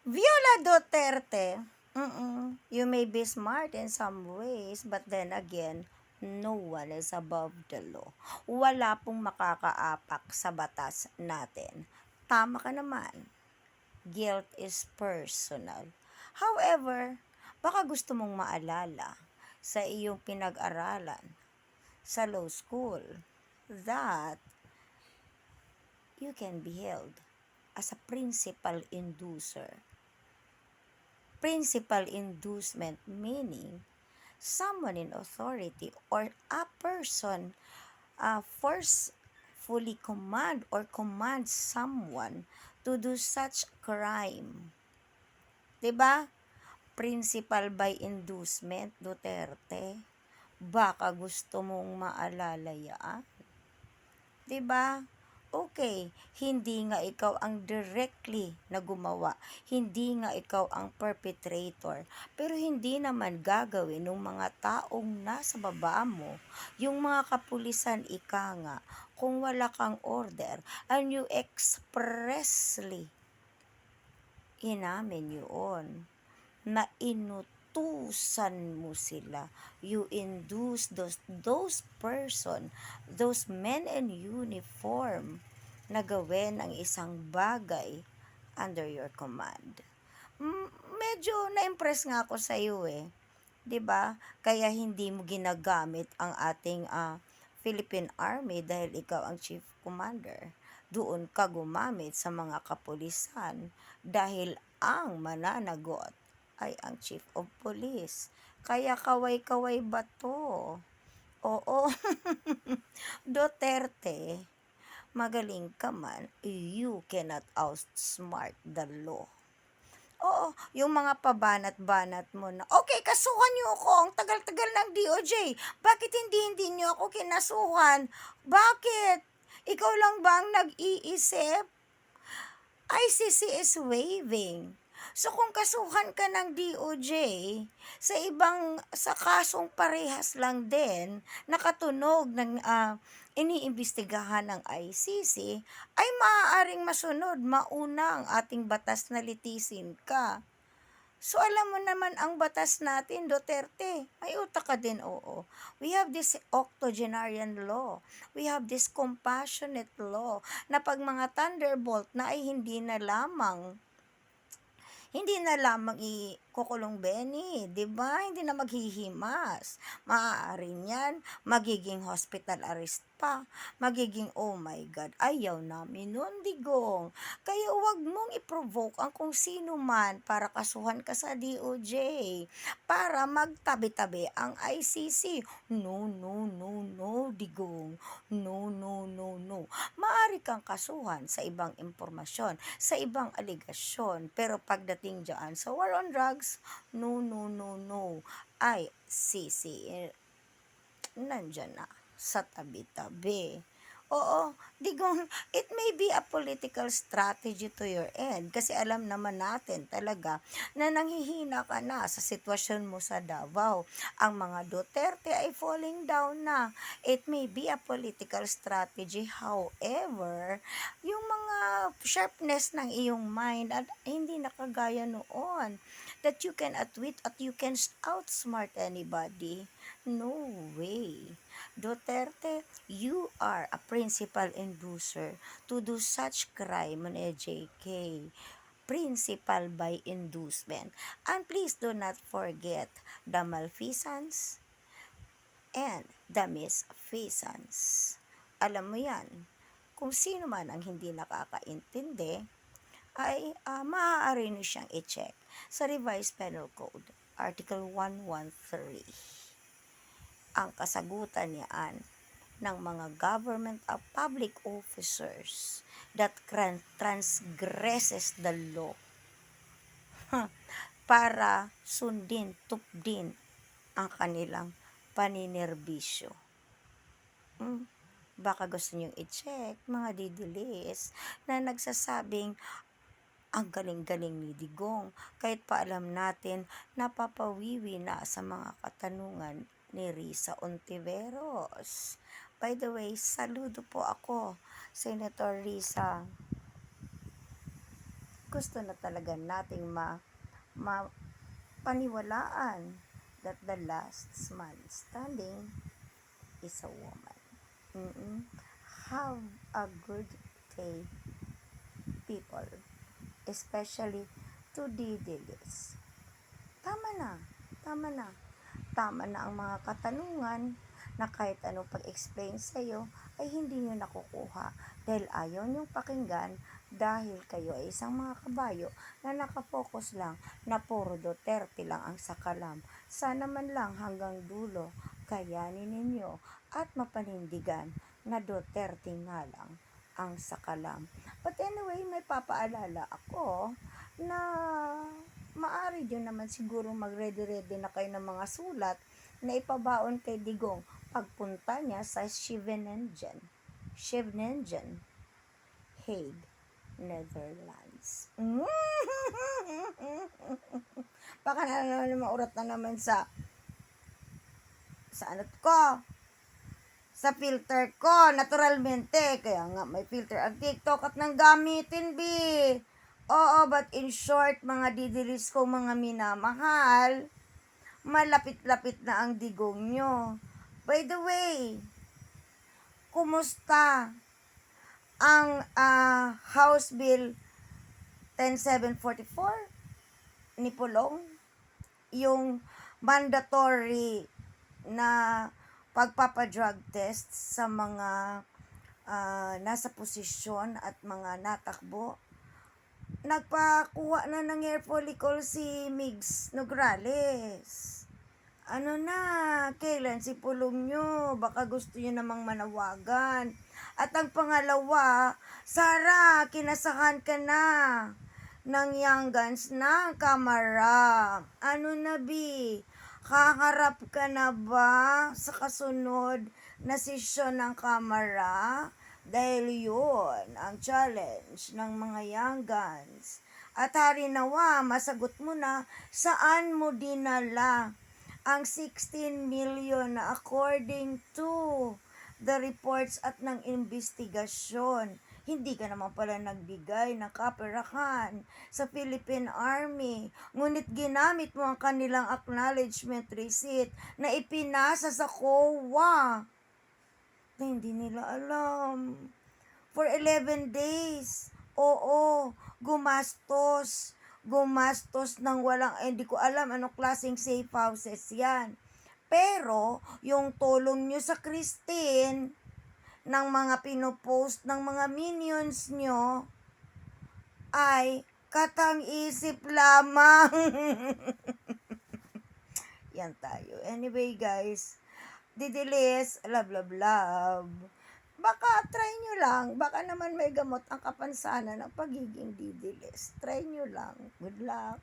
Viola Duterte, mm you may be smart in some ways, but then again, no one is above the law. Wala pong makakaapak sa batas natin. Tama ka naman. Guilt is personal. However, baka gusto mong maalala sa iyong pinag-aralan sa law school that you can be held as a principal inducer. Principal inducement meaning someone in authority or a person uh, forcefully command or command someone to do such crime. 'Di ba? Principal by inducement, Duterte. Baka gusto mong maalala yan. 'Di ba? Okay, hindi nga ikaw ang directly na gumawa. Hindi nga ikaw ang perpetrator. Pero hindi naman gagawin ng mga taong nasa baba mo, yung mga kapulisan ika nga, kung wala kang order and you expressly inamin yun na inutusan mo sila. You induce those, those person, those men in uniform na gawin ang isang bagay under your command. Medyo na-impress nga ako sa iyo eh. 'Di ba? Kaya hindi mo ginagamit ang ating ah, Philippine Army dahil ikaw ang chief commander. Doon ka gumamit sa mga kapulisan dahil ang mananagot ay ang chief of police. Kaya kaway-kaway ba to? Oo. Duterte, magaling ka man, you cannot outsmart the law. Oo, yung mga pabanat-banat mo na, okay, kasuhan niyo ako, ang tagal-tagal ng DOJ. Bakit hindi hindi niyo ako kinasuhan? Bakit? Ikaw lang ba ang nag-iisip? ICC is waiving. So kung kasuhan ka ng DOJ sa ibang sa kasong parehas lang din nakatunog ng ah, iniimbestigahan ng ICC ay maaaring masunod mauna ang ating batas na litisin ka. So alam mo naman ang batas natin, Duterte. May utak ka din, oo. We have this octogenarian law. We have this compassionate law na pag mga thunderbolt na ay hindi na lamang hindi na lamang ikukulong Benny, 'di ba? Hindi na maghihimas. Maaari niyan magiging hospital arrest pa. Magiging oh my god, ayaw namin nun, digong. Kaya huwag mong i-provoke ang kung sino man para kasuhan ka sa DOJ. Para magtabi-tabi ang ICC. No, no, no, no, digong. No, no, no, no. Maari kang kasuhan sa ibang impormasyon, sa ibang aligasyon. Pero pagdating dyan sa war on drugs, no, no, no, no. ICC, eh, nandyan na sa tabi-tabi. Oo, digong, it may be a political strategy to your end kasi alam naman natin talaga na nanghihina ka na sa sitwasyon mo sa Davao. Ang mga Duterte ay falling down na. It may be a political strategy, however, yung mga sharpness ng iyong mind at hindi nakagaya noon that you can outwit at you can outsmart anybody. No way. Duterte, you are a principal inducer to do such crime on AJK. Principal by inducement. And please do not forget the malfeasance and the misfeasance. Alam mo yan, kung sino man ang hindi nakakaintindi, ay uh, maaari nyo siyang i-check sa Revised Penal Code, Article 113 ang kasagutan niyaan ng mga government of public officers that transgresses the law. Para sundin, tupdin ang kanilang paninerbisyo. Hmm, baka gusto niyong i-check mga didilis na nagsasabing ang galing-galing ni Digong. Kahit pa alam natin napapawiwi na sa mga katanungan ni Risa Ontiveros. By the way, saludo po ako, Senator Risa. gusto na talaga nating ma, ma paniwalaan that the last man standing is a woman. Mm-mm. Have a good day, people. Especially to Didilis. Tama na. Tama na. Tama na ang mga katanungan na kahit anong pag-explain sa'yo ay hindi nyo nakukuha dahil ayaw nyong pakinggan dahil kayo ay isang mga kabayo na nakafocus lang na puro Duterte lang ang sakalam. Sana man lang hanggang dulo kayanin ninyo at mapanindigan na Duterte nga lang ang sakalam. But anyway, may papaalala ako na maari din naman siguro mag-ready-ready na kayo ng mga sulat na ipabaon kay Digong pagpunta niya sa Scheveningen. Scheveningen. Hague, Netherlands. Baka na naman maurat na naman sa sa ano ko sa filter ko, naturalmente. Kaya nga, may filter ang TikTok at nang gamitin, B. Oo, but in short, mga didilis ko, mga minamahal, malapit-lapit na ang digong nyo. By the way, kumusta ang ah, House Bill 10744 ni Pulong? Yung mandatory na pagpapadrug test sa mga ah, nasa posisyon at mga natakbo. Nagpakuha na ng hair follicle si Migs Nograles. Ano na, kailan si Pulong nyo? Baka gusto nyo namang manawagan. At ang pangalawa, Sara, kinasahan ka na ng Young Guns ng kamara. Ano na, Bi? Kaharap ka na ba sa kasunod na sesyon ng kamara? Dahil yun ang challenge ng mga Young Guns. At hari nawa, masagot mo na saan mo dinala ang 16 million according to the reports at ng investigasyon. Hindi ka naman pala nagbigay ng kaperahan sa Philippine Army. Ngunit ginamit mo ang kanilang acknowledgement receipt na ipinasa sa COA. Na hindi nila alam. For 11 days. Oo, gumastos. Gumastos ng walang, eh, hindi ko alam anong klaseng safe houses yan. Pero, yung tulong nyo sa Christine, ng mga pinopost ng mga minions nyo, ay katang isip lamang. Yan tayo. Anyway, guys, didilis, love, love, love. Baka try nyo lang. Baka naman may gamot ang kapansanan ng pagiging didilis. Try nyo lang. Good luck.